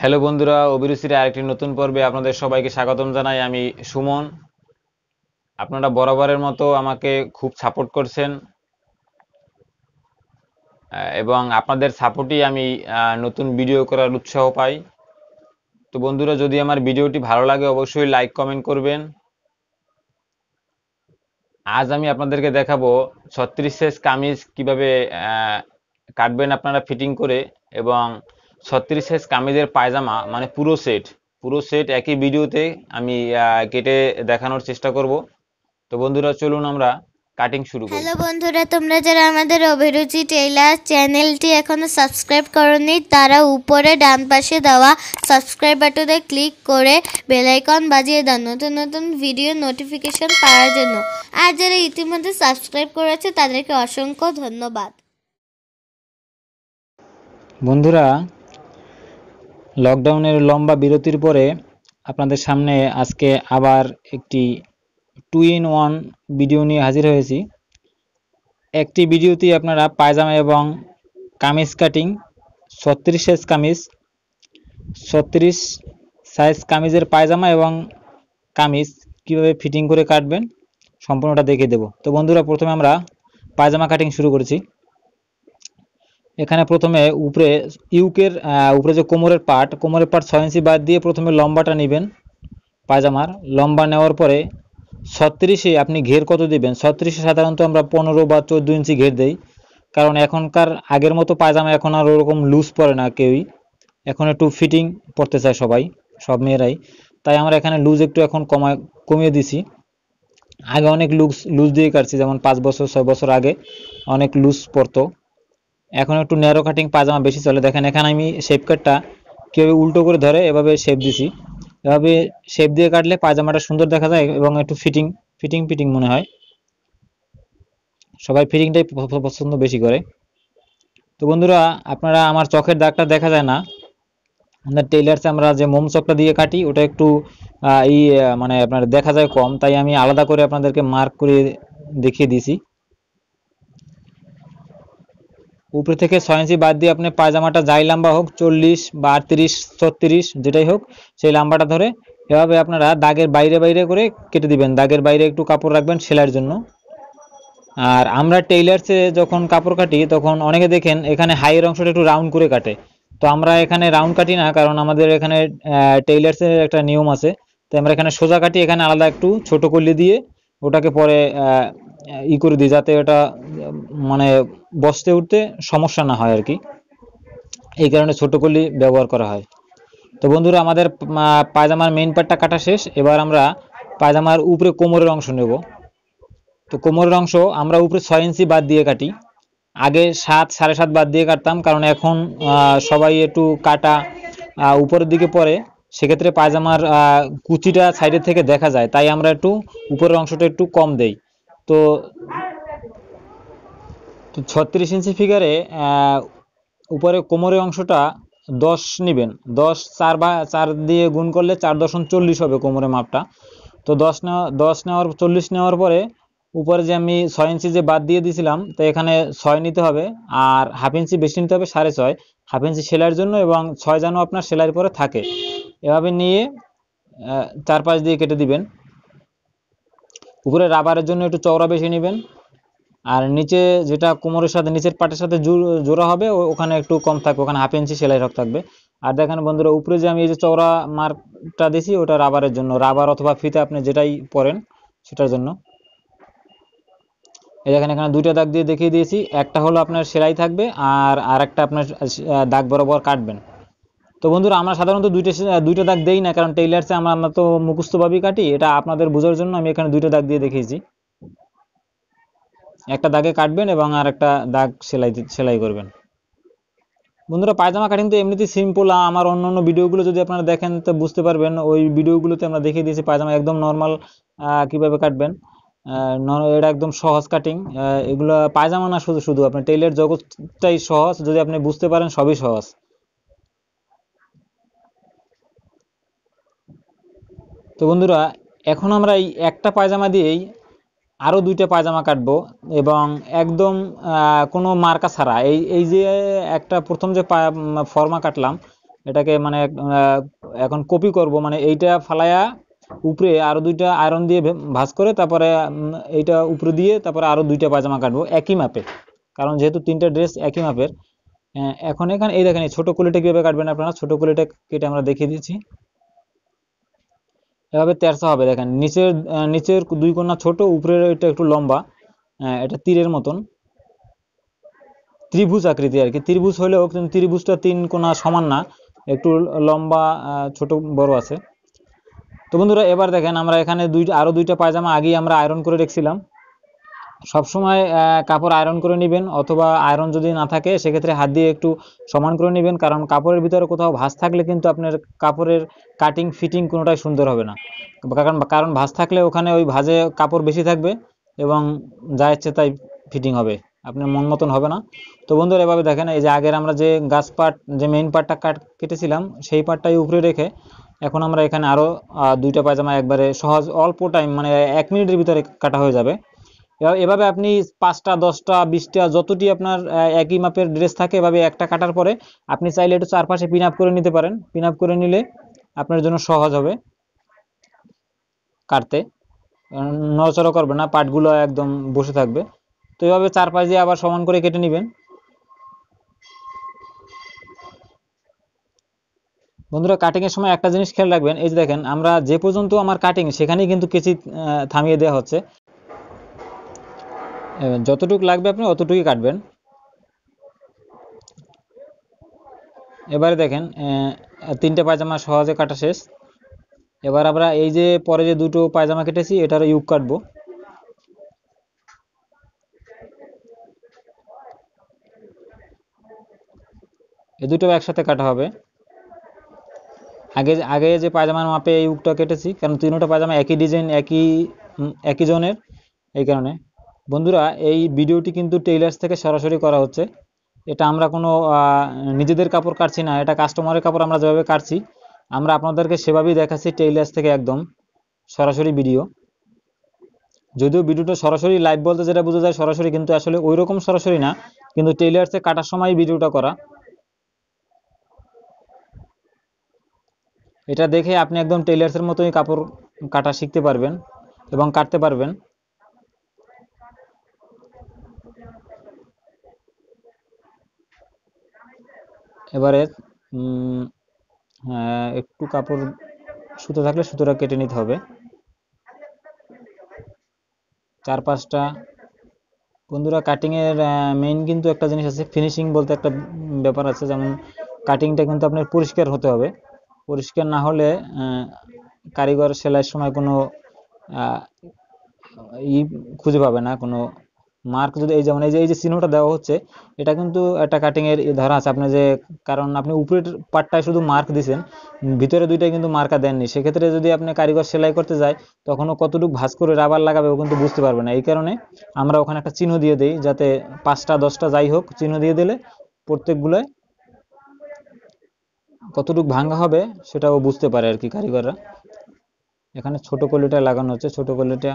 Hello বন্ধুরা অভিরুচির আরেকটি নতুন পর্বে আপনাদের সবাইকে স্বাগতম জানাই। আমি সুমন। আপনারা বরাবরের মতো আমাকে খুব সাপোর্ট করছেন। এবং আপনাদের সাপোর্টই আমি নতুন ভিডিও করার উৎসাহ পাই। তো বন্ধুরা, যদি আমার ভিডিওটি ভালো লাগে, অবশ্যই লাইক কমেন্ট করবেন। আজ আমি আপনাদেরকে দেখাবো ছত্রিশ সাইজ কামিজ কীভাবে কাটবেন আপনারা ফিটিং করে এবং ছত্রিশ সাইজ কামিজের পায়জামা মানে পুরো সেট পুরো সেট একই ভিডিওতে আমি কেটে দেখানোর চেষ্টা করব। তো বন্ধুরা চলুন আমরা কাটিং শুরু করি। হ্যালো বন্ধুরা তোমরা যারা আমাদের অভিরুচি টেইলার চ্যানেলটি এখনও সাবস্ক্রাইব করনি তারা উপরে ডান পাশে দেওয়া সাবস্ক্রাইব বাটনে ক্লিক করে বেল আইকন বাজিয়ে দাও নতুন নতুন ভিডিও নোটিফিকেশন পাওয়ার জন্য। আর যারা ইতিমধ্যে সাবস্ক্রাইব করেছে তাদেরকে অসংখ্য ধন্যবাদ। বন্ধুরা লকডাউনের লম্বা বিরতির পরে আপনাদের সামনে আজকে আবার একটি টু ইন ওয়ান ভিডিও নিয়ে হাজির হয়েছি। একটি ভিডিওতে আপনারা পায়জামা এবং কামিজ কাটিং, ছত্রিশ সাইজ কামিজ, ছত্রিশ সাইজ কামিজের পায়জামা এবং কামিজ কীভাবে ফিটিং করে কাটবেন সম্পূর্ণটা দেখিয়ে দেব। তো বন্ধুরা, প্রথমে আমরা পায়জামা কাটিং শুরু করেছি। এখানে প্রথমে উপরে ইউকের উপরে যে কোমরের পার্ট কোমরের পার্ট ছয় ইঞ্চি বাদ দিয়ে প্রথমে লম্বাটা নেবেন পায়জামার। লম্বা নেওয়ার পরে ছত্রিশে আপনি ঘের কত দিবেন? ছত্রিশে সাধারণত আমরা পনেরো বা চোদ্দ ইঞ্চি ঘের দেই। কারণ এখনকার আগের মতো পায়জামা এখন আর ওরকম লুজ পরে না কেউই। এখন একটু ফিটিং পড়তে চায় সবাই, সব মেয়েরাই। তাই আমরা এখানে লুজ একটু এখন কমায়, কমিয়ে দিছি। আগে অনেক লুজ লুজ দিয়ে কাটছি, যেমন পাঁচ বছর, ছয় বছর আগে অনেক লুজ পড়তো এখন একটু ন্যারো কাটিং পাজামা বেশি চলে। দেখেন এখানে আমি শেপ কাটটা কীভাবে উল্টো করে ধরে এভাবে শেপ দিছি। এভাবে শেপ দিয়ে কাটলে পায়জামাটা সুন্দর দেখা যায় এবং একটু ফিটিং ফিটিং ফিটিং মনে হয়। সবাই ফিটিংটাই পছন্দ বেশি করে। তো বন্ধুরা আপনারা আমার চোখের দাগটা দেখা যায় না। আমাদের টেইলার্সে আমরা যে মোম চকটা দিয়ে কাটি ওটা একটু আহ, ই আহ, মানে আপনার দেখা যায় কম। তাই আমি আলাদা করে আপনাদেরকে মার্ক করে দেখিয়ে দিয়েছি উপরে থেকে ছয় ইঞ্চি বাদ দিয়ে আপনি পায়জামাটা যাই লম্বা হোক, চল্লিশ বা আটত্রিশ, ছত্রিশ, যেটাই হোক, সেই লম্বাটা ধরে এভাবে আপনারা দাগের বাইরে বাইরে করে কেটে দিবেন। দাগের বাইরে একটু কাপড় রাখবেন সেলাইয়ের জন্য। আর আমরা টেইলার্সে যখন কাপড় কাটি, তখন অনেকে দেখেন এখানে হাইয়ের অংশটা একটু রাউন্ড করে কাটে। তো আমরা এখানে রাউন্ড কাটি না, কারণ আমাদের এখানে টেইলার্সের একটা নিয়ম আছে। তো আমরা এখানে সোজা কাটি, এখানে আলাদা একটু ছোট করলে দিয়ে ওটাকে পরে ই করে দিই যাতে ওটা মানে বসতে উঠতে সমস্যা না হয় আর কি। এই কারণে ছোট কলি ব্যবহার করা হয়। তো বন্ধুরা, আমাদের পায়জামার মেইন পার্টটা কাটা শেষ। এবার আমরা পায়জামার উপরে কোমরের অংশ নেব। তো কোমরের অংশ আমরা উপরে ছয় ইঞ্চি বাদ দিয়ে কাটি। আগে সাত, সাড়ে সাত বাদ দিয়ে কাটতাম, কারণ এখন সবাই একটু কাটা উপরের দিকে পরে। সেক্ষেত্রে পায়জামার কুচিটা সাইডের থেকে দেখা যায়। তাই আমরা একটু উপরের অংশটা একটু কম দেই। তো ছত্রিশ ইঞ্চি ফিগারে উপরে কোমরের অংশটা দশ নেবেন। দশ চার বা, চার দিয়ে গুণ করলে চার দশম চল্লিশ হবে কোমরের মাপটা। তো দশ নেওয়া, দশ নেওয়ার, চল্লিশ নেওয়ার পরে উপরে যে আমি ছয় ইঞ্চি যে বাদ দিয়ে দিয়েছিলাম তো এখানে ছয় নিতে হবে আর হাফ ইঞ্চি বেশি নিতে হবে সাড়ে ছয়। হাফ ইঞ্চি সেলাইয়ের জন্য এবং ছয় যেন আপনার সেলাইয়ের পরে থাকে। এভাবে নিয়ে চার পাঁচ দিয়ে কেটে দিবেন। উপরে রাবারের জন্য একটু চওড়া বেশি নেবেন। আর নিচে যেটা কোমরের সাথে, নিচের পাটের সাথে জোড়া হবে ওখানে একটু কম থাকবে, ওখানে হাফ ইঞ্চি সেলাই রক থাকবে। আর দেখেন বন্ধুরা, উপরে যে আমি এই যে চওড়া মার্কটা দিছি, ওটা রাবারের জন্য, রাবার অথবা ফিতে আপনি যেটাই পরেন, সেটার জন্য। এই দেখেন, এখানে দুইটা দাগ দিয়ে দেখিয়ে দিয়েছি, একটা হলো আপনার সেলাই থাকবে, আর আর একটা আপনার দাগ বরাবর কাটবেন। তো বন্ধুরা, আমরা সাধারণত দুইটা দুইটা দাগ দেই না, কারণ টেইলার্সে আমরা আমরা তো মুখস্থভাবেই কাটি। এটা আপনাদের বোঝার জন্য আমি এখানে দুইটা দাগ দিয়ে দেখিয়েছি। একটা দাগে কাটবেন এবং আর একটা দাগ সেলাই সেলাই করবেন। বন্ধুরা, পায়জামা কাটিং তো এমনিতেই সিম্পল আমার অন্য অন্য ভিডিওগুলো যদি আপনারা দেখেন, তো বুঝতে পারবেন ওই ভিডিওগুলোতে আমরা দেখিয়ে দিয়েছি, পায়জামা একদম নর্মাল কীভাবে কাটবেন। এটা একদম সহজ কাটিং। এগুলো পায়জামা না শুধু শুধু, আপনার টেইলার জগৎটাই সহজ। যদি আপনি বুঝতে পারেন, সবই সহজ। তো বন্ধুরা, এখন আমরা এই একটা পায়জামা দিয়েই আরও দুইটা পায়জামা কাটবো এবং একদম কোনো মার্কা ছাড়া। এই এই যে একটা প্রথম যে ফর্মা কাটলাম, এটাকে মানে এখন কপি করব। মানে এইটা ফালায়া উপরে আরও দুইটা আয়রন দিয়ে ভাঁজ করে তারপরে এইটা উপরে দিয়ে তারপরে আরও দুইটা পায়জামা কাটবো একই মাপে কারণ যেহেতু তিনটা ড্রেস একই মাপের এখন এখানে, এই দেখেন এই ছোট কুলিটা কীভাবে কাটবেন আপনারা? ছোটো কুলিটা কেটে আমরা দেখিয়ে দিচ্ছি। এভাবে তেরসা হবে, দেখেন। নিচের নিচের দুই কোণা ছোট, উপরের এটা একটু লম্বা। এটা তীরের মতন। ত্রিভুজ আকৃতি আর কি। ত্রিভুজ হলেও কিন্তু ত্রিভুজটা তিন কোণা সমান না, একটু লম্বা ছোট, বড় আছে। তো বন্ধুরা, এবার দেখেন আমরা এখানে দুই আরও দুইটা পায়জামা আগেই আমরা আয়রন করে রেখেছিলাম। সবসময় কাপড় আয়রন করে নেবেন অথবা আয়রন যদি না থাকে সেক্ষেত্রে হাত দিয়ে একটু সমান করে নেবেন। কারণ কাপড়ের ভিতরে কোথাও ভাঁজ থাকলে কিন্তু আপনার কাপড়ের কাটিং ফিটিং কোনোটাই সুন্দর হবে না। কারণ কারণ ভাঁজ থাকলে ওখানে ওই ভাঁজে কাপড় বেশি থাকবে এবং যা ইচ্ছে তাই ফিটিং হবে। আপনার মন মতন হবে না। তো বন্ধুরা এভাবে দেখেন এই যে আগের আমরা যে গাছ পাট যে মেইন পার্টটা কাট কেটেছিলাম সেই পার্টটাই উপরে রেখে এখন আমরা এখানে আরও আহ, দুইটা পায়জামা একবারে সহজ অল্প টাইম মানে এক মিনিটের ভিতরে কাটা হয়ে যাবে। এভাবে- আপনি পাঁচটা, দশটা, বিশটা, যতটি আপনার একই মাপের ড্রেস থাকে, এভাবে একটা কাটার পরে আপনি চাইলে একটু চারপাশে পিন আপ করে নিতে পারেন। পিন আপ করে নিলে আপনার জন্য সহজ হবে কাটতে। নড়াচড়া করবে না, পাটগুলো একদম বসে থাকবে। তো এভাবে চারপাশ দিয়ে আবার সমান করে কেটে নেবেন। বন্ধুরা কাটিংয়ের সময় একটা জিনিস খেয়াল রাখবেন, এই যে দেখেন, আমরা যে পর্যন্ত আমার কাটিং সেখানেই কিন্তু কেচি থামিয়ে দেওয়া হচ্ছে। যতটুকু লাগবে আপনি অতটুকুই কাটবেন। এবারে দেখেন তিনটে পায়জামা সহজে কাটা শেষ। এবার আমরা এই যে পরে যে দুটো পায়জামা কেটেছি এটার ইউক কাটবো। এই দুটো একসাথে কাটা হবে। আগে আগে যে পায়জামার মাপে এই উকটা কেটেছি, কারণ তিনোটা পায়জামা একই ডিজাইন একই একই জনের, এই কারণে। বন্ধুরা, এই ভিডিওটি কিন্তু টেইলার্স থেকে সরাসরি করা হচ্ছে। এটা আমরা কোনো নিজেদের কাপড় কাটছি না, এটা কাস্টমারের কাপড় আমরা যেভাবে কাটছি, আমরা আপনাদেরকে সেভাবেই দেখাচ্ছি টেইলার্স থেকে একদম সরাসরি ভিডিও যদিও ভিডিওটা সরাসরি লাইভ বলতে যেটা বোঝা যায়, সরাসরি কিন্তু আসলে ওই রকম সরাসরি না, কিন্তু টেইলার্সে কাটার সময় ভিডিওটা করা। এটা দেখে আপনি একদম টেইলার্সের মতোই কাপড় কাটা শিখতে পারবেন এবং কাটতে পারবেন। এবারে হ্যাঁ, একটু কাপড় সুতো থাকলে সুতোটা কেটে নিতে হবে। চার পাঁচটা বন্ধুরা কাটিং এর মেইন কিন্তু একটা জিনিস আছে ফিনিশিং বলতে একটা ব্যাপার আছে যেমন কাটিংটা কিন্তু আপনার পরিষ্কার হতে হবে। পরিষ্কার না হলে কারিগর সেলাইয়ের সময় কোনো ই খুঁজে পাবে না কোনো মার্ক যদি এই যেমন এই যে এই যে চিহ্নটা দেওয়া হচ্ছে, এটা কিন্তু একটা কাটিং এর ধরা আছে। আপনি যে, কারণ আপনি উপরের পার্টটায় শুধু মার্ক দিছেন, ভিতরে দুইটাই কিন্তু মার্কা দেননি। সেক্ষেত্রে যদি আপনি কারিগর সেলাই করতে যায় তখন কতটুকু ভাঁজ করে রাবার লাগাবে ও কিন্তু বুঝতে পারবে না। এই কারণে আমরা ওখানে একটা চিহ্ন দিয়ে দিই, যাতে পাঁচটা, দশটা যাই হোক, চিহ্ন দিয়ে দিলে প্রত্যেকগুলোয় কতটুকু ভাঙা হবে সেটা ও বুঝতে পারে আর কি কারিগররা। এখানে ছোট কলিটা লাগানো হচ্ছে, ছোট কলিটা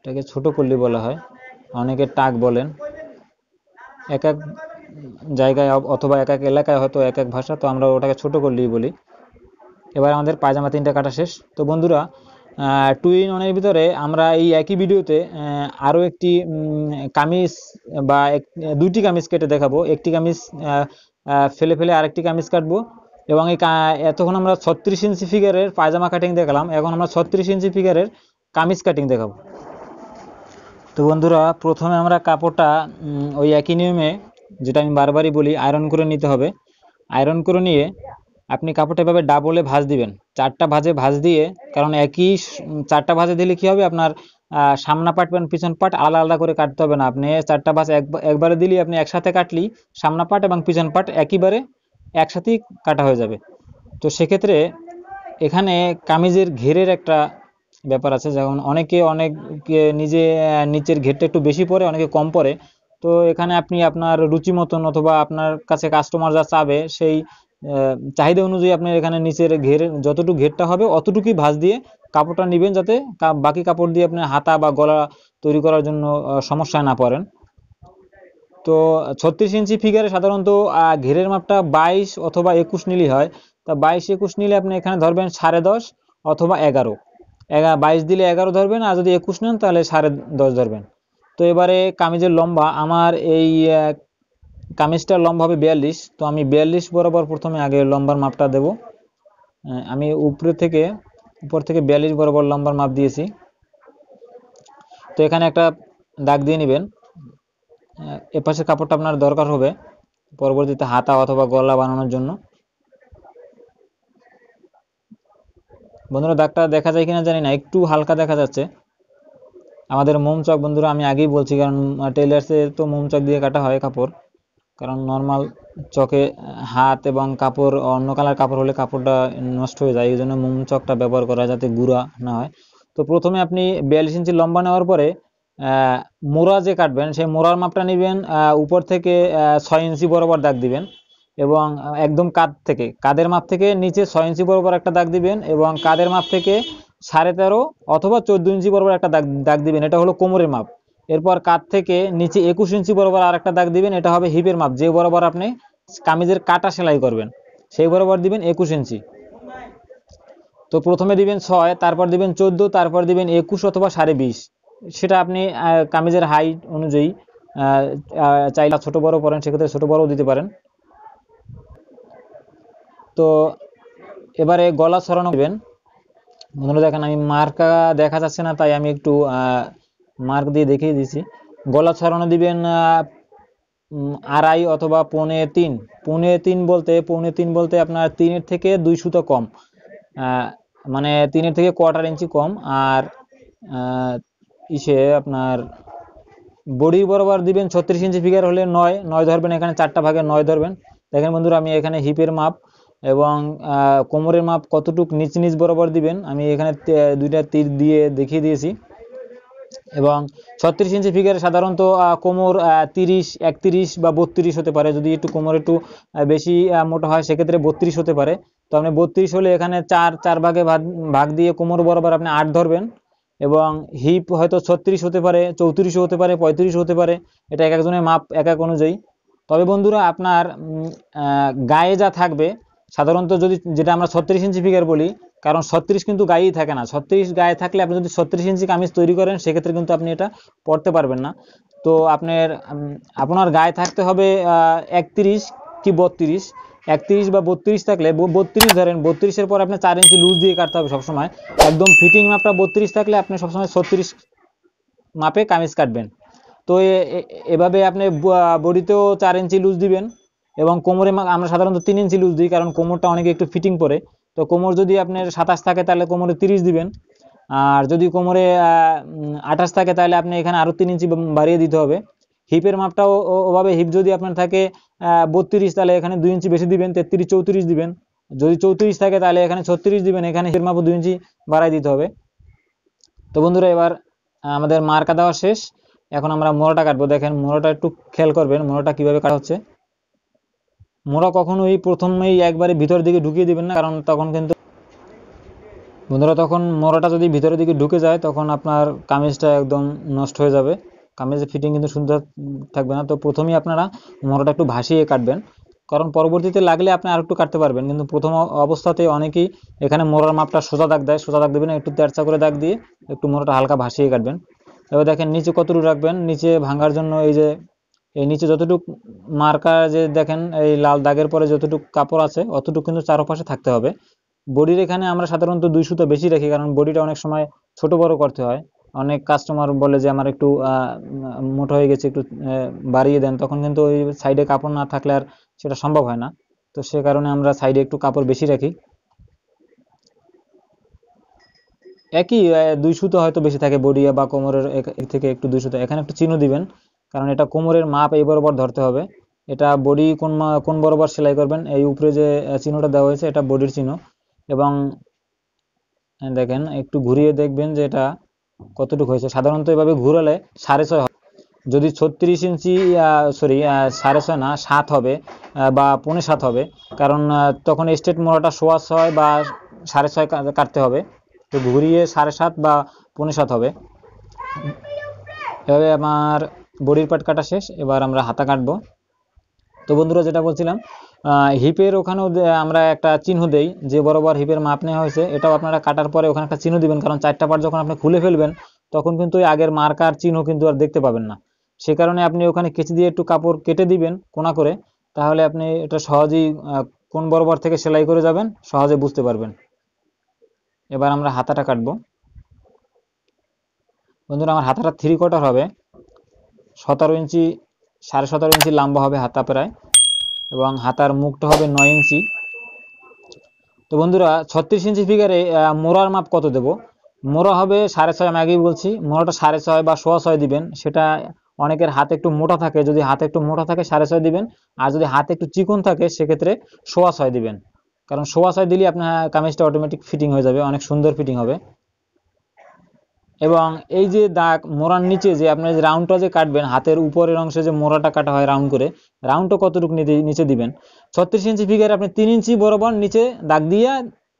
এটাকে ছোট কলি বলা হয়। অনেকে টাক বলেন। এক এক জায়গায় অথবা এক এক এলাকায় হয়তো এক এক ভাষা, তো আমরা ওটাকে ছোট কলি বলি। এবার আমাদের পায়জামা তিনটা কাটা শেষ। তো বন্ধুরা টু ইন ওয়ানের ভিতরে আমরা এই একই ভিডিওতে আরও একটি কামিজ বা দুইটি কামিজ কেটে দেখাবো। একটি কামিজ ফেলে ফেলে আরেকটি কামিজ কাটবো। এবং এই এতক্ষণ আমরা ছত্রিশ ইঞ্চি ফিগারের পায়জামা কাটিং দেখালাম। এখন আমরা ছত্রিশ ইঞ্চি ফিগারের কামিজ কাটিং দেখাবো। তো বন্ধুরা, প্রথমে আমরা কাপড়টা ওই একই নিয়মে, যেটা আমি বারবারই বলি আয়রন করে নিতে হবে। আয়রন করে নিয়ে আপনি কাপড়টা এভাবে ডাবলে ভাঁজ দিবেন। চারটা ভাঁজে ভাঁজ দিয়ে, কারণ একই চারটা ভাঁজে দিলে কি হবে? আপনার সামনা পাট এবং পিছন পাট আলাদা আলাদা করে কাটতে হবে না। আপনি চারটা ভাঁজ একবা- একবারে দিলেই আপনি একসাথে কাটলি সামনা পাট এবং পিছন পাট একইবারে একসাথেই কাটা হয়ে যাবে। তো সেক্ষেত্রে এখানে কামিজের ঘেরের একটা ব্যাপার আছে, যেমন অনেকে অনেক নিজে নিচের ঘেরটা একটু বেশি পরে, অনেকে কম পরে। তো এখানে আপনি আপনার রুচি মতন অথবা আপনার কাছে কাস্টমার যা চাবে, সেই চাহিদা অনুযায়ী আপনার এখানে নিচের ঘের, যতটুকু ঘেরটা হবে, অতটুকুই ভাঁজ দিয়ে কাপড়টা নেবেন যাতে বাকি কাপড় দিয়ে আপনি হাতা বা গলা তৈরি করার জন্য সমস্যায় না পড়েন। তো ছত্রিশ ইঞ্চি ফিগারে সাধারণত ঘেরের মাপটা বাইশ অথবা একুশ নিলে হয়। তা বাইশ একুশ নিলে আপনি এখানে ধরবেন সাড়ে দশ অথবা এগারো। এগা বাইশ দিলে এগারো ধরবেন আর যদি একুশ নেন তাহলে সাড়ে দশ ধরবেন। তো এবারে কামিজের লম্বা আমার এই কামিজটার লম্বা হবে বিয়াল্লিশ। তো আমি বিয়াল্লিশ বরাবর প্রথমে আগে লম্বার মাপটা দেব। আমি উপরে থেকে উপর থেকে বিয়াল্লিশ বরাবর লম্বার মাপ দিয়েছি। তো এখানে একটা দাগ দিয়ে নেবেন। আহ, এপাশের কাপড়টা আপনার দরকার হবে পরবর্তীতে হাতা অথবা গলা বানানোর জন্য। বন্ধুরা, দাগটা দেখা যায় কিনা জানি না, একটু হালকা দেখা যাচ্ছে। আমাদের মোম চক, বন্ধুরা, আমি আগেই বলছি, কারণ টেলার্সে তো মোম চক দিয়ে কাটা হয় কাপড়। কারণ নর্মাল চকে হাত এবং কাপড় অন্য কালার কাপড় হলে কাপড়টা নষ্ট হয়ে যায়, এই জন্য মোম চকটা ব্যবহার করা যাতে গুঁড়া না হয়। তো প্রথমে আপনি বিয়াল্লিশ ইঞ্চি লম্বা নেওয়ার পরে মোড়া যে কাটবেন, সেই মোড়ার মাপটা নেবেন উপর থেকে ছয় ইঞ্চি বরাবর দাগ দিবেন। এবং একদম কাঁধ থেকে। কাঁধের মাপ থেকে নিচে ছয় ইঞ্চি বরাবর একটা দাগ দিবেন এবং কাঁধের মাপ থেকে সাড়ে তেরো অথবা চোদ্দ ইঞ্চি বরাবর একটা দাগ দাগ দিবেন। এটা হলো কোমরের মাপ। এরপর কাঁধ থেকে নিচে একুশ ইঞ্চি বরাবর আর একটা দাগ দিবেন। এটা হবে হিপের মাপ। যে বরাবর আপনি কামিজের কাটা সেলাই করবেন, সেই বরাবর দিবেন একুশ ইঞ্চি। তো প্রথমে দিবেন ছয়, তারপর দিবেন চোদ্দ, তারপর দিবেন একুশ অথবা সাড়ে বিশ। সেটা আপনি কামিজের হাইট অনুযায়ী চাইলে ছোট বড় করেন সেক্ষেত্রে ছোট বড়ও দিতে পারেন। তো এবারে গলা সরানো দেবেন। বন্ধুরা দেখেন আমি মার্কা দেখা যাচ্ছে না, তাই আমি একটু মার্ক দিয়ে দেখিয়ে দিছি। গলা ছড়ানো দিবেন আড়াই অথবা পৌনে তিন। পৌনে তিন বলতে, পৌনে তিন বলতে আপনার তিনের থেকে দুই সুতো কম। মানে তিনের থেকে কোয়ার্টার ইঞ্চি কম। আর ইসে আপনার বডি বরাবর দিবেন ছত্রিশ ইঞ্চি ফিগার হলে নয় নয় ধরবেন, এখানে চারটা ভাগে নয় ধরবেন। দেখেন বন্ধুরা, আমি এখানে হিপের মাপ। এবং কোমরের মাপ কতটুক নিচ নিচ বরাবর দিবেন, আমি এখানে দুইটা তীর দিয়ে দেখিয়ে দিয়েছি। এবং ছত্রিশ ইঞ্চি ফিগারে সাধারণত কোমর তিরিশ, একত্রিশ বা বত্রিশ হতে পারে। যদি একটু কোমর একটু বেশি মোটা হয়, সেক্ষেত্রে বত্রিশ হতে পারে। তো আপনি বত্রিশ হলে এখানে চার চার ভাগে ভাগ দিয়ে কোমর বরাবর আপনি আট ধরবেন। এবং হিপ হয়তো ছত্রিশ হতে পারে, চৌত্রিশও হতে পারে, পঁয়ত্রিশ হতে পারে। এটা এক একজনের মাপ এক এক অনুযায়ী। তবে বন্ধুরা, আপনার গায়ে যা থাকবে সাধারণত যদি যেটা আমরা ছত্রিশ ইঞ্চি ফিগার বলি, কারণ ছত্রিশ কিন্তু গায়েই থাকে না। ছত্রিশ গায়ে থাকলে আপনি যদি ছত্রিশ ইঞ্চি কামিজ তৈরি করেন, সেক্ষেত্রে কিন্তু আপনি এটা পরতে পারবেন না। তো আপনার আপনার গায়ে থাকতে হবে একত্রিশ কি বত্রিশ? একত্রিশ বা বত্রিশ থাকলে বত্রিশ ধরেন, বত্রিশের পর আপনি চার ইঞ্চি লুজ দিয়ে কাটতে হবে সবসময়। একদম ফিটিং মাপটা বত্রিশ থাকলে আপনি সবসময় ছত্রিশ মাপে কামিজ কাটবেন। তো এভাবে আপনি বডিতেও চার ইঞ্চি লুজ দিবেন। এবং কোমরে আমরা সাধারণত তিন ইঞ্চি লুজ দিই, কারণ কোমরটা অনেকে একটু ফিটিং পরে। তো কোমর যদি আপনার সাতাশ থাকে, তাহলে কোমরে তিরিশ দিবেন। আর যদি কোমরে আঠাশ থাকে, তাহলে আপনি এখানে আরও তিন ইঞ্চি বাড়িয়ে দিতে হবে। হিপের মাপটাও ওভাবে হিপ যদি আপনার থাকে বত্রিশ, তাহলে এখানে দুই ইঞ্চি বেশি দিবেন, তেত্রিশ, চৌত্রিশ দিবেন। যদি চৌত্রিশ থাকে, তাহলে এখানে ছত্রিশ দিবেন, এখানে হিপের মাপও দুই ইঞ্চি বাড়াই দিতে হবে। তো বন্ধুরা, এবার আমাদের মার্কা দেওয়া শেষ। এখন আমরা মোড়াটা কাটবো। দেখেন, মোড়াটা একটু খেয়াল করবেন, মোড়াটা কীভাবে কাটা হচ্ছে। মোড়া কখনোই প্রথমেই একবারে ভিতর দিকে ঢুকিয়ে দিবেন না, কারণ তখন কিন্তু বন্ধুরা, তখন মোড়াটা যদি ভিতরের দিকে ঢুকে যায়, তখন আপনার কামিজটা একদম নষ্ট হয়ে যাবে। কামিজের ফিটিং কিন্তু সুন্দর থাকবে না। তো প্রথমেই আপনারা মোড়াটা একটু ভাসিয়ে কাটবেন। কারণ পরবর্তীতে লাগলে আপনি আর একটু কাটতে পারবেন। কিন্তু প্রথম অ- অবস্থাতে অনেকেই এখানে মোড়ার মাপটা সোজা দাগ দেয়। সোজা দাগ দেবেন একটু তেরচা করে দাগ দিয়ে একটু মোড়াটা হালকা ভাসিয়ে কাটবেন। এবার দেখেন, নিচে কতটুকু রাখবেন? নিচে ভাঙার জন্য এই যে এই নিচে যতটুকু মার্কা যে দেখেন, এই লাল দাগের পরে যতটুকু কাপড় আছে, অতটুকু কিন্তু চারপাশে থাকতে হবে। বডির এখানে আমরা সাধারণত দুই সুতো বেশি রাখি, কারণ বডিটা অনেক সময় ছোট বড় করতে হয়। অনেক কাস্টমার বলে যে, আমার একটু মোটা হয়ে গেছে, একটু বাড়িয়ে দেন। তখন কিন্তু ওই সাইডে কাপড় না থাকলে আর সেটা সম্ভব হয় না। তো সে কারণে আমরা সাইডে একটু কাপড় বেশি রাখি। একই দুই সুতো হয়তো বেশি থাকে বডি বা কোমরের থেকে একটু দুই সুতো। এখানে একটু চিহ্ন দিবেন। কারণ এটা কোমরের মাপ এই বরাবর ধরতে হবে। এটা বডি কোন কোন বরাবর সেলাই করবেন, এই উপরে যে চিহ্নটা দেওয়া হয়েছে এটা বডির চিহ্ন। এবং দেখেন, একটু ঘুরিয়ে দেখবেন যে এটা কতটুকু হয়েছে। সাধারণত এভাবে ঘুরালে সাড়ে ছয় হয় যদি ছত্রিশ ইঞ্চি সরি সাড়ে ছয় না, সাত হবে বা পৌনে সাত হবে, কারণ তখন স্টেট মোড়াটা সোয়া ছয় বা সাড়ে ছয় কাটতে হবে। তো ঘুরিয়ে সাড়ে সাত বা পৌনে সাত হবে। এভাবে আমার বডির পার্ট কাটা শেষ, এবার আমরা হাতা কাটবো। তো বন্ধুরা, যেটা বলছিলাম হিপের ওখানেও আমরা একটা চিহ্ন দেই, যে বরাবর হিপের মাপ নেওয়া হয়েছে, এটাও আপনারা কাটার পরে ওখানে একটা চিহ্ন দিবেন, কারণ চারটা পার্ট যখন আপনি খুলে ফেলবেন, তখন কিন্তু ওই আগের মার্কার চিহ্ন কিন্তু আর দেখতে পাবেন না। সে কারণে আপনি ওখানে কেচি দিয়ে একটু কাপড় কেটে দিবেন, কোনা করে, তাহলে আপনি এটা সহজেই কোন বরাবর থেকে সেলাই করে যাবেন, সহজে বুঝতে পারবেন। এবার আমরা হাতাটা কাটবো। বন্ধুরা, আমার হাতাটা থ্রি কোয়ার্টার হবে। সতেরো ইঞ্চি, সাড়ে সতেরো ইঞ্চি লম্বা হবে হাতা প্রায় এবং হাতার মুখটা হবে নয় ইঞ্চি। তো বন্ধুরা, ছত্রিশ ইঞ্চি ফিগারে মোড়ার মাপ কত দেব? মোড়া হবে সাড়ে ছয়, আমি আগেই বলছি, মোড়াটা সাড়ে ছয় বা সোয়া ছয় দিবেন। সেটা অনেকের হাতে একটু মোটা থাকে, যদি হাতে একটু মোটা থাকে সাড়ে ছয় দিবেন, আর যদি হাতে একটু চিকন থাকে, সেক্ষেত্রে সোয়া ছয় দিবেন। কারণ সোয়া ছয় দিলে আপনার কামিজটা অটোমেটিক ফিটিং হয়ে যাবে, অনেক সুন্দর ফিটিং হবে। এবং এই যে দাগ, মোড়ার নিচে যে আপনার যে রাউন্ডটা যে কাটবেন, হাতের উপরের অংশে যে মোড়াটা কাটা হয় রাউন্ড করে রাউন্ডটা কতটুকু নিচে দিবেন? ছত্রিশ ইঞ্চি ফিগারে আপনি তিন ইঞ্চি বরাবর নিচে দাগ দিয়ে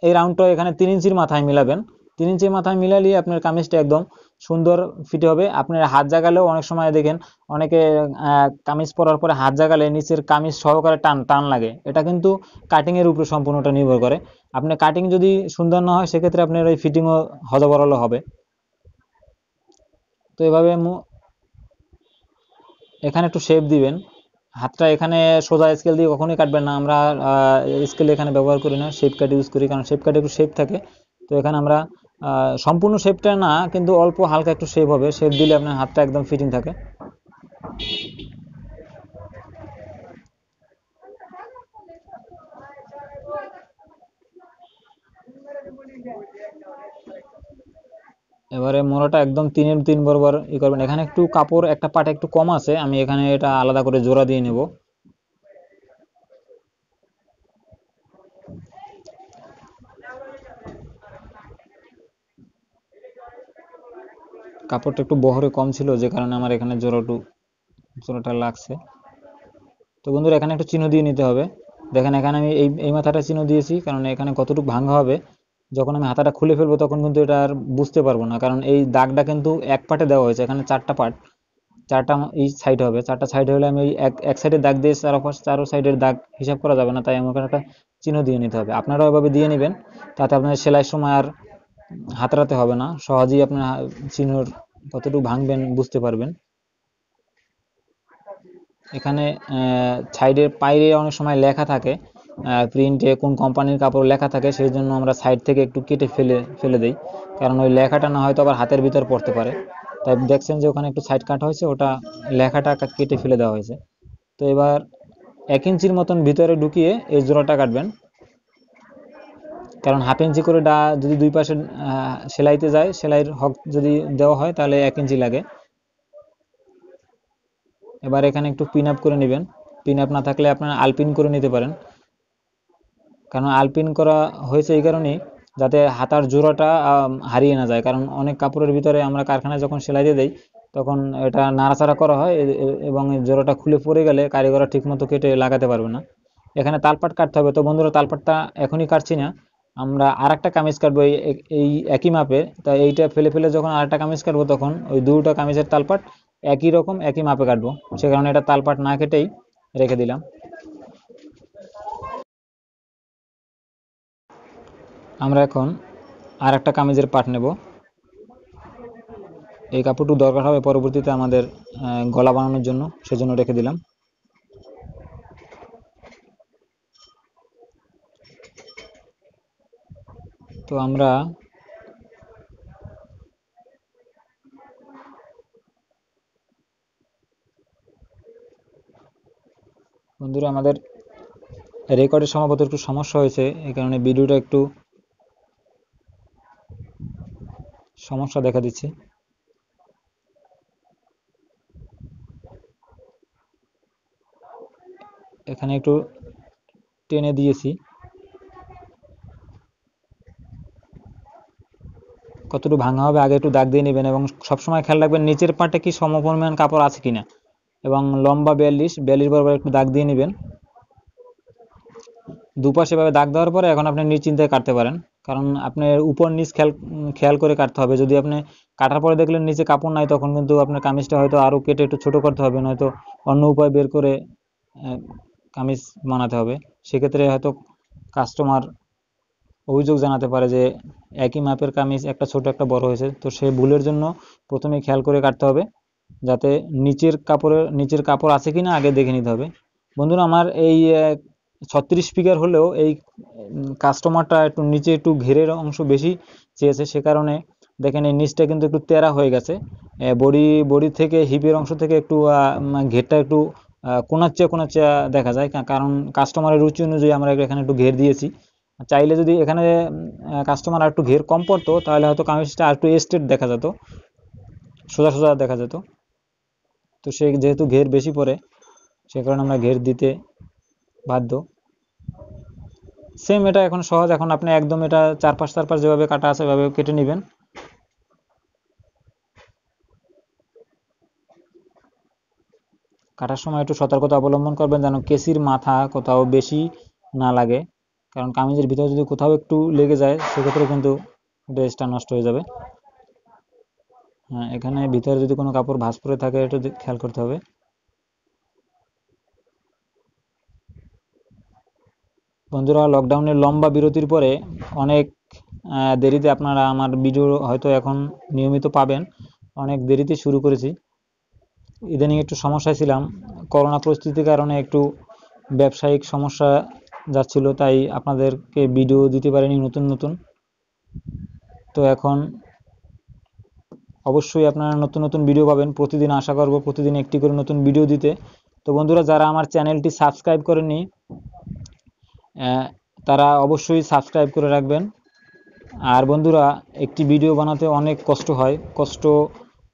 এই রাউন্ডটা এখানে তিন ইঞ্চির মাথায় মিলাবেন। তিন ইঞ্চির মাথায় মিলালে আপনার কামিজটা একদম সুন্দর ফিটে হবে। আপনার হাত জাগালেও অনেক সময় দেখেন, অনেকে কামিজ পরার পরে হাত জাগালে নিচের কামিজ সহকারে টান টান লাগে। এটা কিন্তু কাটিংয়ের উপরে সম্পূর্ণটা নির্ভর করে। আপনি কাটিং যদি সুন্দর না হয়, সেক্ষেত্রে আপনার ওই ফিটিংও হজবরল হবে। তো এভাবে এখানে একটু শেপ দিবেন। হাতটা এখানে সোজা স্কেল দিয়ে কখনোই কাটবেন না। আমরা স্কেল এখানে ব্যবহার করি না শেপ কাট ইউজ করি, কারণ শেপ কাটে একটু শেপ থাকে। তো এখানে আমরা সম্পূর্ণ শেপটা না, কিন্তু অল্প হালকা একটু শেপ হবে। শেপ দিলে আপনার হাতটা একদম ফিটিং থাকে। এবারে মোড়াটা একদম তিনের, তিন বরাবর ই করবেন। এখানে একটু কাপড়, একটা পাটে একটু কম আছে, আমি এখানে এটা আলাদা করে জোড়া দিয়ে নেব। কাপড়টা একটু বহরে কম ছিল, যে কারণে আমার এখানে জোড়াটু জোড়াটা লাগছে। তো বন্ধুরা, এখানে একটু চিহ্ন দিয়ে নিতে হবে। দেখেন, এখানে আমি এই এই মাথাটা চিহ্ন দিয়েছি, কারণ এখানে কতটুকু ভাঙা হবে যখন আমি হাতাটা খুলে ফেলব তখন কিন্তু এটা আর বুঝতে পারব না। কারণ এই দাগটা কিন্তু এক পাটে দেওয়া হয়েছে, এখানে চারটা পার্ট। চারটা এই সাইড হবে, চারটা সাইড হলে আমি এক এক সাইডের দাগ দিয়ে চারো পাশ, চারো সাইডের দাগ হিসাব করা যাবে না, তাই আমাকে একটা চিহ্ন দিয়ে নিতে হবে। আপনারাও এভাবে দিয়ে নেবেন, তাতে আপনার সেলাই সময় আর হাতড়াতে হবে না। সহজেই আপনার চিহ্নর কতটুকু ভাঙবেন বুঝতে পারবেন। এখানে সাইডের পাইরে অনেক সময় লেখা থাকে প্রিন্টে কোন কোম্পানির কাপড় লেখা থাকে সেই জন্য আমরা সাইড থেকে একটু কেটে ফেলে ফেলে দেই। কারণ ওই লেখাটা না হয়তো আবার হাতের ভিতর পড়তে পারে। তাই দেখছেন যে ওখানে একটু সাইড কাটা হয়েছে, ওটা লেখাটা কেটে ফেলে দেওয়া হয়েছে। তো এবার এক ইঞ্চির মতন ভিতরে ঢুকিয়ে এই জোড়াটা কাটবেন। কারণ হাফ ইঞ্চি করে ডা যদি দুই পাশে সেলাইতে যায়, সেলাইয়ের হক যদি দেওয়া হয় তাহলে এক ইঞ্চি লাগে। এবার এখানে একটু পিন আপ করে নেবেন। পিন আপ না থাকলে আপনারা আলপিন করে নিতে পারেন। কারণ আলপিন করা হয়েছে এই কারণেই যাতে হাতার জোড়াটা হারিয়ে না যায়। কারণ অনেক কাপড়ের ভিতরে আমরা কারখানায় যখন সেলাই দিয়ে দেই, তখন এটা নাড়াচাড়া করা হয় এবং জোড়াটা খুলে পড়ে গেলে কারিগররা ঠিকমতো কেটে লাগাতে পারবে না। এখানে তালপাট কাটতে হবে। তো বন্ধুরা, তালপাটটা এখনই কাটছি না। আমরা আর একটা কামিজ কাটবো এই একই মাপে তা এইটা ফেলে ফেলে যখন আর একটা কামিজ কাটবো তখন ওই দুটো কামিজের তালপাট একই রকম, একই মাপে কাটবো। সে কারণে এটা তালপাট না কেটেই রেখে দিলাম। আমরা এখন আর একটা কামিজের পাট নেব। এই কাপড়টুকু দরকার হবে পরবর্তীতে আমাদের গলা বানানোর জন্য, সেজন্য রেখে দিলাম। তো আমরা বন্ধুরা, আমাদের রেকর্ডের সম্ভবত একটু সমস্যা হয়েছে, এই কারণে ভিডিওটা একটু সমস্যা দেখা দিচ্ছে। এখানে একটু টেনে দিয়েছি। কতটুকু ভাঙা হবে আগে একটু দাগ দিয়ে নেবেন এবং সবসময় খেয়াল রাখবেন নিচের পাটে কি সমপরিমাণ কাপড় আছে কিনা। এবং লম্বা বিয়াল্লিশ বিয়াল্লিশ বরাবর একটু দাগ দিয়ে নেবেন। দুপাশে এভাবে দাগ দেওয়ার পরে এখন আপনি নিশ্চিন্তায় কাটতে পারেন। কারণ আপনার উপর নিচ খেয়াল খেয়াল করে কাটতে হবে। যদি আপনি কাটার পরে দেখলেন নিচে কাপড় নাই, তখন কিন্তু আপনার কামিজটা হয়তো আরও কেটে একটু ছোট করতে হবে, নয়তো অন্য উপায় বের করে কামিজ বানাতে হবে। সেক্ষেত্রে হয়তো কাস্টমার অভিযোগ জানাতে পারে যে একই মাপের কামিজ একটা ছোট, একটা বড় হয়েছে। তো সেই ভুলের জন্য প্রথমে খেয়াল করে কাটতে হবে, যাতে নিচের কাপড়ের, নিচের কাপড় আছে কিনা আগে দেখে নিতে হবে। বন্ধুরা, আমার এই ছত্রিশ ফিগার হলেও এই কাস্টমারটা একটু নিচে একটু ঘেরের অংশ বেশি চেয়েছে, সে কারণে দেখেন এই নিচটা কিন্তু একটু তেরা হয়ে গেছে। বডি বডি থেকে হিপের অংশ থেকে একটু ঘেরটা একটু কোনার চেয়ে কোনার চেয়ে দেখা যায়। কারণ কাস্টমারের রুচি অনুযায়ী আমরা এখানে একটু ঘের দিয়েছি। চাইলে যদি এখানে কাস্টমার আর একটু ঘের কম পড়তো, তাহলে হয়তো কামিজটা আর একটু এস্টেট দেখা যেত। সোজা সোজা দেখা যেত। তো সে যেহেতু ঘের বেশি পড়ে, সে কারণে আমরা ঘের দিতে বাধ্য। সেম এটা এখন সহজ, এখন আপনি একদম এটা চারপাশ চারপাশ যেভাবে কাটা আছে সেভাবে কেটে নেবেন। কাটার সময় একটু সতর্কতা অবলম্বন করবেন যেন কেসির মাথা কোথাও বেশি না লাগে, কারণ কামিজের ভিতরে যদি কোথাও একটু লেগে যায়, সেক্ষেত্রে কিন্তু ড্রেসটা নষ্ট হয়ে যাবে। হ্যাঁ এখানে ভিতরে যদি কোনো কাপড় ভাঁজ পড়ে থাকে একটু খেয়াল করতে হবে। বন্ধুরা লকডাউনের লম্বা বিরতির পরে অনেক দেরিতে আপনারা আমার ভিডিও হয়তো এখন নিয়মিত পাবেন। অনেক দেরিতে শুরু করেছি। ইদানিং একটু সমস্যায় ছিলাম। করোনা পরিস্থিতির কারণে একটু ব্যবসায়িক সমস্যা যাচ্ছিল, তাই আপনাদেরকে ভিডিও দিতে পারিনি নতুন নতুন। তো এখন অবশ্যই আপনারা নতুন নতুন ভিডিও পাবেন। প্রতিদিন আশা করব প্রতিদিন একটি করে নতুন ভিডিও দিতে। তো বন্ধুরা, যারা আমার চ্যানেলটি সাবস্ক্রাইব করেনি তারা অবশ্যই সাবস্ক্রাইব করে রাখবেন। আর বন্ধুরা, একটি ভিডিও বানাতে অনেক কষ্ট হয়। কষ্ট,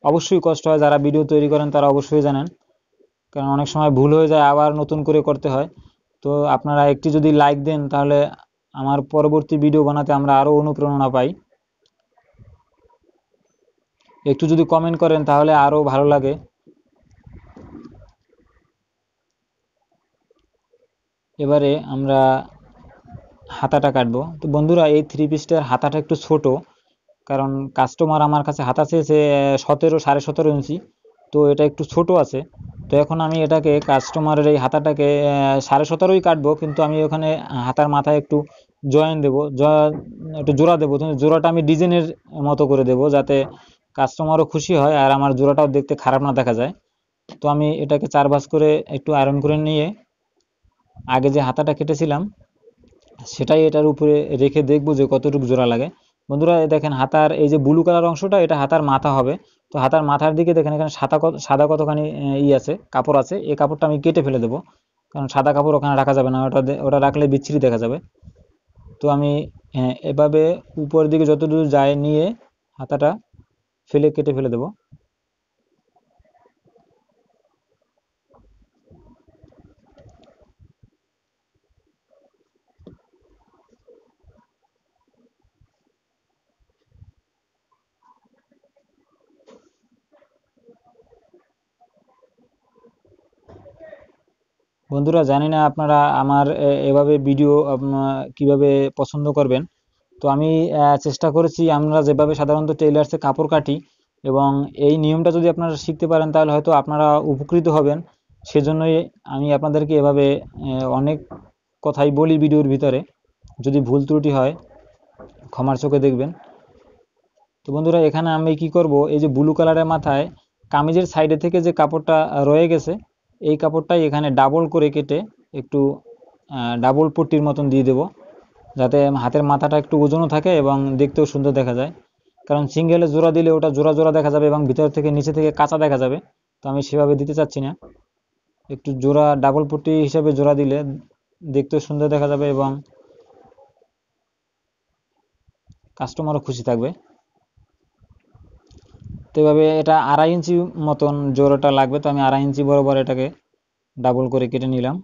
অবশ্যই কষ্ট হয়। যারা ভিডিও তৈরি করেন, তারা অবশ্যই জানেন। কারণ অনেক সময় ভুল হয়ে যায়, আবার নতুন করে করতে হয়। তো আপনারা একটি যদি লাইক দেন, তাহলে আমার পরবর্তী ভিডিও বানাতে আমরা আরও অনুপ্রেরণা পাই। একটু যদি কমেন্ট করেন, তাহলে আরও ভালো লাগে। এবারে আমরা হাতাটা কাটবো। তো বন্ধুরা, এই থ্রি পিসটার হাতাটা একটু ছোট, কারণ কাস্টমার আমার কাছে হাতা চেয়েছে সতেরো, সাড়ে সতেরো ইঞ্চি। তো এটা একটু ছোট আছে। তো এখন আমি এটাকে কাস্টমারের এই হাতাটাকে সাড়ে সতেরোই কাটবো, কিন্তু আমি ওখানে হাতার মাথায় একটু জয়েন দেবো একটু জোড়া দেবো। জোড়াটা আমি ডিজাইনের মতো করে দেবো, যাতে কাস্টমারও খুশি হয়, আর আমার জোড়াটাও দেখতে খারাপ না দেখা যায়। তো আমি এটাকে চার ভাঁজ করে একটু আয়রন করে নিয়ে, আগে যে হাতাটা কেটেছিলাম সেটাই এটার উপরে রেখে দেখব যে কতটুকু জোড়া লাগে। বন্ধুরা দেখেন হাতার এই যে ব্লু কালার অংশটা, এটা হাতার মাথা হবে। তো হাতার মাথার দিকে দেখেন এখানে সাদা কত সাদা কতখানি ই আছে, কাপড় আছে। এই কাপড়টা আমি কেটে ফেলে দেবো। কারণ সাদা কাপড় ওখানে রাখা যাবে না, ওটা ওটা রাখলে বিচ্ছিরি দেখা যাবে। তো আমি এভাবে উপরের দিকে যতদূর যায় নিয়ে হাতাটা ফেলে, কেটে ফেলে দেবো। বন্ধুরা, জানি না আপনারা আমার এভাবে ভিডিও কীভাবে পছন্দ করবেন। তো আমি চেষ্টা করেছি আমরা যেভাবে সাধারণত টেইলার্সে কাপড় কাটি এবং এই নিয়মটা যদি আপনারা শিখতে পারেন, তাহলে হয়তো আপনারা উপকৃত হবেন। সেজন্যই আমি আপনাদেরকে এভাবে অনেক কথাই বলি ভিডিওর ভিতরে। যদি ভুল ত্রুটি হয়, ক্ষমার চোখে দেখবেন। তো বন্ধুরা, এখানে আমি কি করব? এই যে ব্লু কালারের মাথায় কামিজের সাইডে থেকে যে কাপড়টা রয়ে গেছে এই কাপড়টাই এখানে ডাবল করে কেটে একটু ডাবল পট্টির মতন দিয়ে দেব। যাতে হাতের মাথাটা একটু ওজনও থাকে এবং দেখতেও সুন্দর দেখা যায়। কারণ সিঙ্গেলে জোড়া দিলে ওটা জোড়া জোড়া দেখা যাবে এবং ভিতর থেকে নিচে থেকে কাঁচা দেখা যাবে। তো আমি সেভাবে দিতে চাচ্ছি না। একটু জোড়া ডাবল পট্টি হিসাবে জোড়া দিলে দেখতেও সুন্দর দেখা যাবে এবং কাস্টমারও খুশি থাকবে। তো এভাবে এটা আড়াই ইঞ্চি মতন জোড়াটা লাগবে, তো আমি আড়াই ইঞ্চি বরাবর এটাকে ডাবল করে কেটে নিলাম।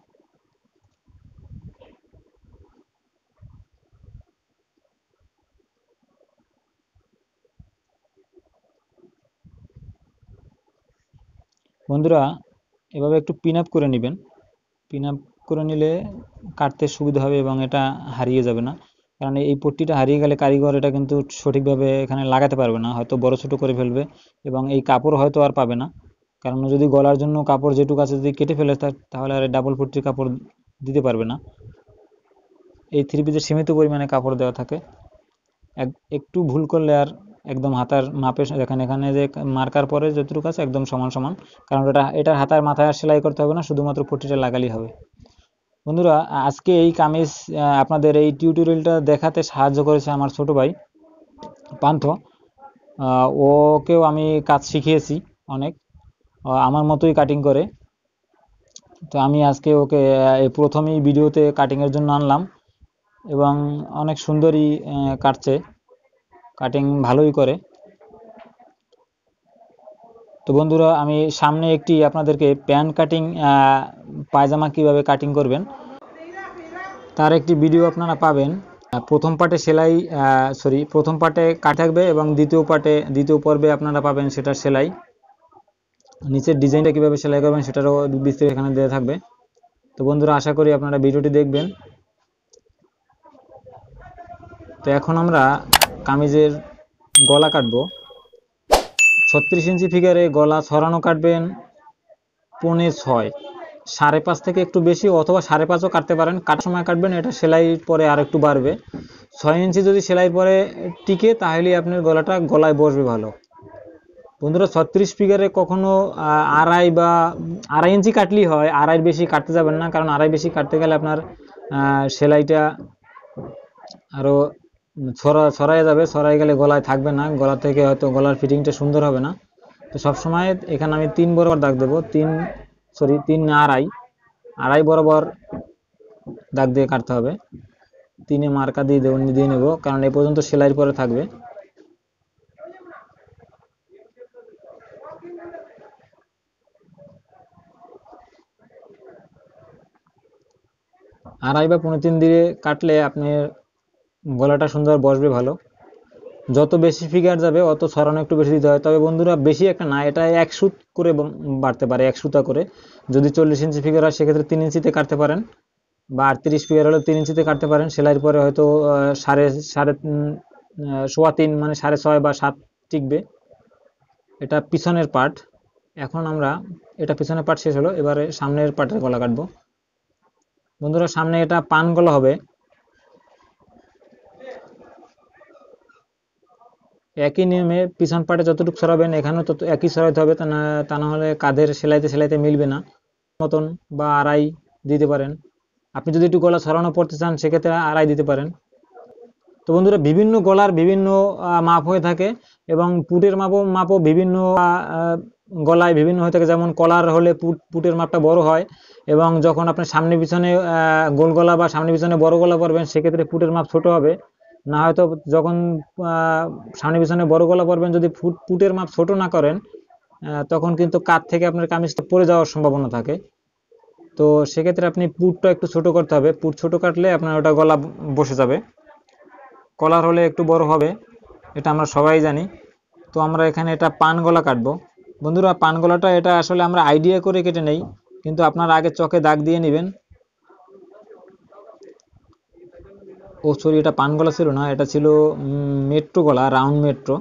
বন্ধুরা, এভাবে একটু পিন আপ করে নেবেন। পিন আপ করে নিলে কাটতে সুবিধা হবে এবং এটা হারিয়ে যাবে না। কারণ এই পট্টিটা হারিয়ে গেলে কারিগর এটা কিন্তু সঠিকভাবে এখানে লাগাতে পারবে না, হয়তো বড় ছোট করে ফেলবে এবং এই কাপড় হয়তো আর পাবে না। কারণ যদি গলার জন্য কাপড় যেটুকু আছে যদি কেটে ফেলে তাহলে আর ডাবল পট্টির কাপড় দিতে পারবে না। এই থ্রি পিসে সীমিত পরিমাণে কাপড় দেওয়া থাকে। এক, একটু ভুল করলে আর একদম হাতার মাপে দেখেন এখানে যে মার্কার পরে যতটুকু আছে একদম সমান সমান। কারণ এটা, এটার হাতার মাথায় আর সেলাই করতে হবে না, শুধুমাত্র পট্টিটা লাগালেই হবে। বন্ধুরা, আজকে এই কামিজ আপনাদের এই টিউটোরিয়ালটা দেখাতে সাহায্য করেছে আমার ছোট ভাই, পান্থ। ওকেও আমি কাজ শিখিয়েছি অনেক আমার মতোই কাটিং করে। তো আমি আজকে ওকে প্রথমেই ভিডিওতে কাটিংয়ের জন্য আনলাম এবং অনেক সুন্দরই কাটছে। কাটিং ভালোই করে। তো বন্ধুরা, আমি সামনে একটি আপনাদেরকে প্যান্ট কাটিং পায়জামা কীভাবে কাটিং করবেন, তার একটি ভিডিও আপনারা পাবেন। প্রথম পার্টে সেলাই সরি প্রথম পার্টে কাট থাকবে এবং দ্বিতীয় পার্টে, দ্বিতীয় পর্বে আপনারা পাবেন সেটা সেলাই। নিচের ডিজাইনটা কীভাবে সেলাই করবেন সেটারও বিস্তারিত এখানে দেওয়া থাকবে। তো বন্ধুরা, আশা করি আপনারা ভিডিওটি দেখবেন। তো এখন আমরা কামিজের গলা কাটবো। ছত্রিশ ইঞ্চি ফিগারে গলা ছড়ানো কাটবেন পৌনে ছয়। সাড়ে পাঁচ থেকে একটু বেশি অথবা সাড়ে পাঁচও কাটতে পারেন। কাটার সময় কাটবেন, এটা সেলাই পরে আর একটু বাড়বে। ছয় ইঞ্চি যদি সেলাই পরে টিকে, তাহলে আপনার গলাটা গলায় বসবে ভালো। বন্ধুরা, ছত্রিশ ফিগারে কখনো আড়াই বা, আড়াই ইঞ্চি কাটলেই হয়, আড়াইয়ের বেশি কাটতে যাবেন না। কারণ আড়াই বেশি কাটতে গেলে আপনার সেলাইটা আরও ছড়া ছড়াই যাবে ছড়াই গেলে গলায় থাকবে না, গলা থেকে হয়তো গলার ফিটিংটা সুন্দর হবে না। তো সবসময় এখানে আমি তিন বরাবর দাগ দেবো, তিন সরি তিন না আড়াই। আড়াই বরাবর দাগ দিয়ে কাটতে হবে। তিনে মার্কা দিয়ে দেবো, দিয়ে নেব, কারণ এই পর্যন্ত সেলাইয়ের পরে থাকবে। আড়াই বা পনেরো তিন দিয়ে কাটলে আপনার গলাটা সুন্দর বসবে ভালো। যত বেশি ফিগার যাবে, অত ছড়ানো একটু বেশি দিতে হয়। তবে বন্ধুরা, বেশি একটা না, এটা এক সুত করে বাড়তে পারে, এক সুতা করে। যদি চল্লিশ ইঞ্চি ফিগার হয়, সেক্ষেত্রে তিন ইঞ্চিতে কাটতে পারেন। বা আটত্রিশ ফিগার হলে তিন ইঞ্চিতে কাটতে পারেন। সেলাইয়ের পরে হয়তো সাড়ে সাড়ে সোয়া তিন মানে সাড়ে ছয় বা সাত টিকবে। এটা পিছনের পার্ট এখন আমরা, এটা পিছনের পার্ট শেষ হলো। এবারে সামনের পার্টের গলা কাটবো। বন্ধুরা, সামনে এটা পান গলা হবে। একই নিয়মে পিছন পাটে যতটুকু সরাবেন, এখানেও তত একই সরাইতে হবে, তা না হলে কাঁধের সেলাইতে সেলাইতে মিলবে না। মতন বা আড়াই দিতে পারেন। আপনি যদি একটু গলা সরানো পড়তে চান, সেক্ষেত্রে আড়াই দিতে পারেন। তো বন্ধুরা, বিভিন্ন গলার বিভিন্ন মাপ হয়ে থাকে এবং পুটের মাপও মাপও বিভিন্ন গলায় বিভিন্ন হয়ে থাকে। যেমন কলার হলে পুট, পুটের মাপটা বড় হয় এবং যখন আপনি সামনে পিছনে গোল গলা বা সামনে পিছনে বড় গলা পরবেন, সেক্ষেত্রে পুটের মাপ ছোট হবে। না হয়তো যখন সামনে পিছনে বড় গলা পরবেন যদি ফুট, পুটের মাপ ছোট না করেন তখন কিন্তু কাত থেকে আপনার কামিজটা পড়ে যাওয়ার সম্ভাবনা থাকে। তো সেক্ষেত্রে আপনি পুটটা একটু ছোট করতে হবে। পুট ছোট কাটলে আপনার ওটা গলা বসে যাবে। কলার হলে একটু বড় হবে, এটা আমরা সবাই জানি। তো আমরা এখানে এটা পান গলা কাটবো। বন্ধুরা, পান গলাটা এটা আসলে আমরা আইডিয়া করে কেটে নেই, কিন্তু আপনার আগে চকে দাগ দিয়ে নেবেন। ও সরি, এটা পান গলা ছিল না, এটা ছিল মেট্রো গলা, রাউন্ড মেট্রো।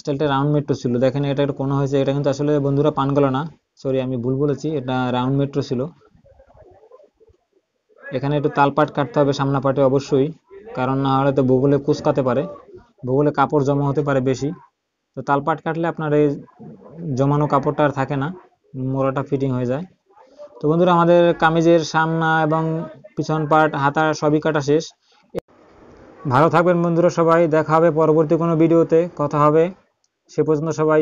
স্টাইলটা রাউন্ড মেট্রো ছিল। দেখেন, এটা একটা কোনো হয়েছে, এটা কিন্তু আসলে বন্ধুরা পান গলা না। সরি, আমি ভুল বলেছি, এটা রাউন্ড মেট্রো ছিল। এখানে একটু তালপাট কাটতে হবে সামনা পাটে অবশ্যই, কারণ না হলে তো ভূগোলে কুচকাতে পারে। ভূগোলে কাপড় জমা হতে পারে বেশি। তো তালপাট কাটলে আপনার এই জমানো কাপড়টা আর থাকে না, মোড়াটা ফিটিং হয়ে যায়। তো বন্ধুরা, আমাদের কামিজের সামনা এবং পিছন পার্ট হাতা সবই কাটা শেষ। ভালো থাকবেন বন্ধুরা সবাই, দেখা হবে পরবর্তী কোনো ভিডিওতে, কথা হবে। সে পর্যন্ত সবাই